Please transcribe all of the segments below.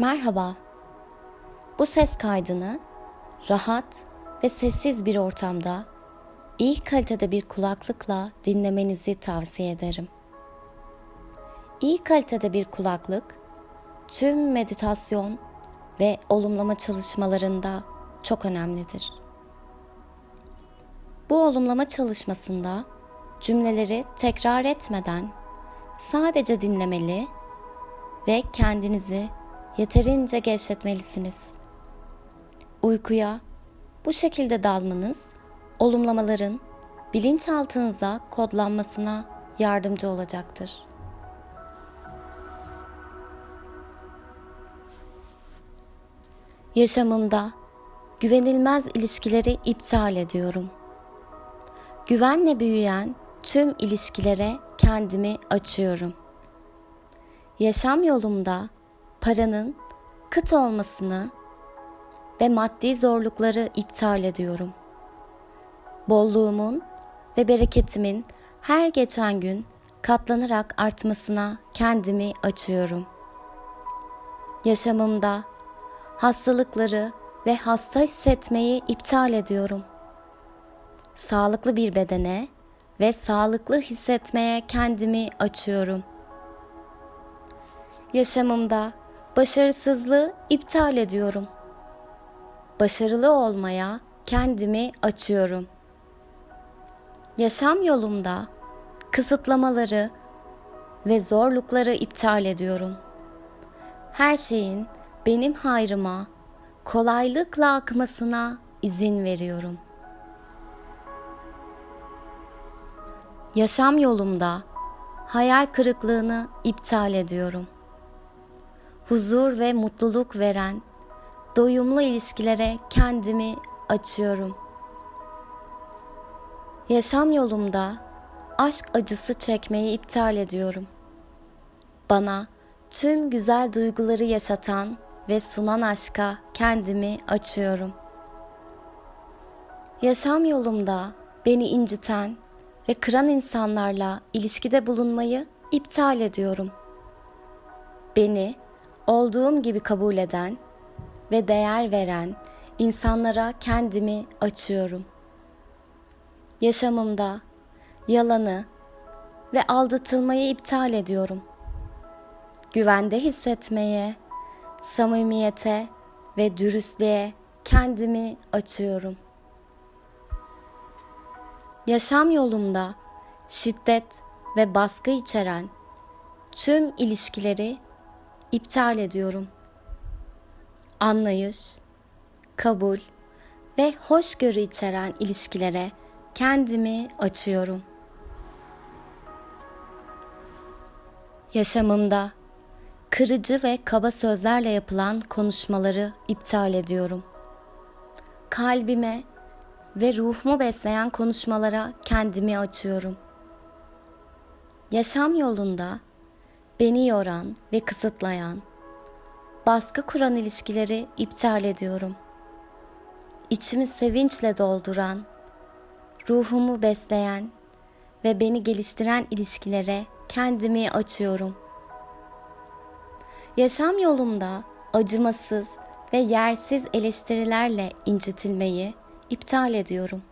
Merhaba. Bu ses kaydını rahat ve sessiz bir ortamda iyi kalitede bir kulaklıkla dinlemenizi tavsiye ederim. İyi kalitede bir kulaklık tüm meditasyon ve olumlama çalışmalarında çok önemlidir. Bu olumlama çalışmasında cümleleri tekrar etmeden sadece dinlemeli ve kendinizi yeterince gevşetmelisiniz. Uykuya bu şekilde dalmanız olumlamaların bilinçaltınıza kodlanmasına yardımcı olacaktır. Yaşamımda güvenilmez ilişkileri iptal ediyorum. Güvenle büyüyen tüm ilişkilere kendimi açıyorum. Yaşam yolumda paranın kıt olmasını ve maddi zorlukları iptal ediyorum. Bolluğumun ve bereketimin her geçen gün katlanarak artmasına kendimi açıyorum. Yaşamımda hastalıkları ve hasta hissetmeyi iptal ediyorum. Sağlıklı bir bedene ve sağlıklı hissetmeye kendimi açıyorum. Yaşamımda başarısızlığı iptal ediyorum. Başarılı olmaya kendimi açıyorum. Yaşam yolumda kısıtlamaları ve zorlukları iptal ediyorum. Her şeyin benim hayrıma kolaylıkla akmasına izin veriyorum. Yaşam yolumda hayal kırıklığını iptal ediyorum. Huzur ve mutluluk veren doyumlu ilişkilere kendimi açıyorum. Yaşam yolumda aşk acısı çekmeyi iptal ediyorum. Bana tüm güzel duyguları yaşatan ve sunan aşka kendimi açıyorum. Yaşam yolumda beni inciten ve kıran insanlarla ilişkide bulunmayı iptal ediyorum. Beni olduğum gibi kabul eden ve değer veren insanlara kendimi açıyorum. Yaşamımda yalanı ve aldatılmayı iptal ediyorum. Güvende hissetmeye, samimiyete ve dürüstlüğe kendimi açıyorum. Yaşam yolumda şiddet ve baskı içeren tüm ilişkileri iptal ediyorum. Anlayış, kabul ve hoşgörü içeren ilişkilere kendimi açıyorum. Yaşamımda kırıcı ve kaba sözlerle yapılan konuşmaları iptal ediyorum. Kalbime ve ruhumu besleyen konuşmalara kendimi açıyorum. Yaşam yolunda beni yoran ve kısıtlayan, baskı kuran ilişkileri iptal ediyorum. İçimi sevinçle dolduran, ruhumu besleyen ve beni geliştiren ilişkilere kendimi açıyorum. Yaşam yolumda acımasız ve yersiz eleştirilerle incitilmeyi iptal ediyorum.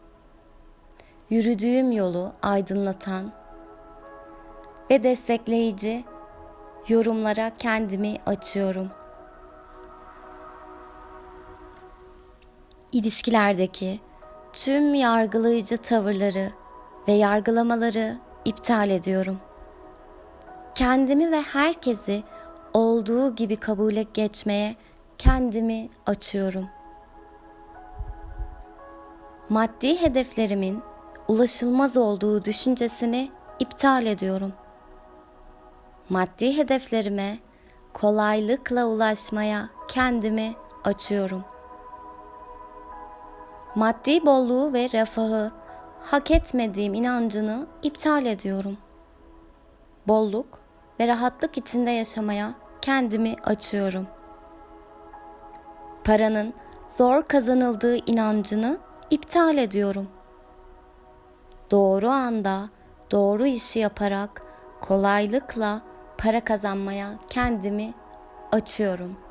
Yürüdüğüm yolu aydınlatan ve destekleyici yorumlara kendimi açıyorum. İlişkilerdeki tüm yargılayıcı tavırları ve yargılamaları iptal ediyorum. Kendimi ve herkesi olduğu gibi kabule geçmeye kendimi açıyorum. Maddi hedeflerimin ulaşılmaz olduğu düşüncesini iptal ediyorum. Maddi hedeflerime kolaylıkla ulaşmaya kendimi açıyorum. Maddi bolluğu ve refahı hak etmediğim inancını iptal ediyorum. Bolluk ve rahatlık içinde yaşamaya kendimi açıyorum. Paranın zor kazanıldığı inancını iptal ediyorum. Doğru anda doğru işi yaparak kolaylıkla para kazanmaya kendimi açıyorum.''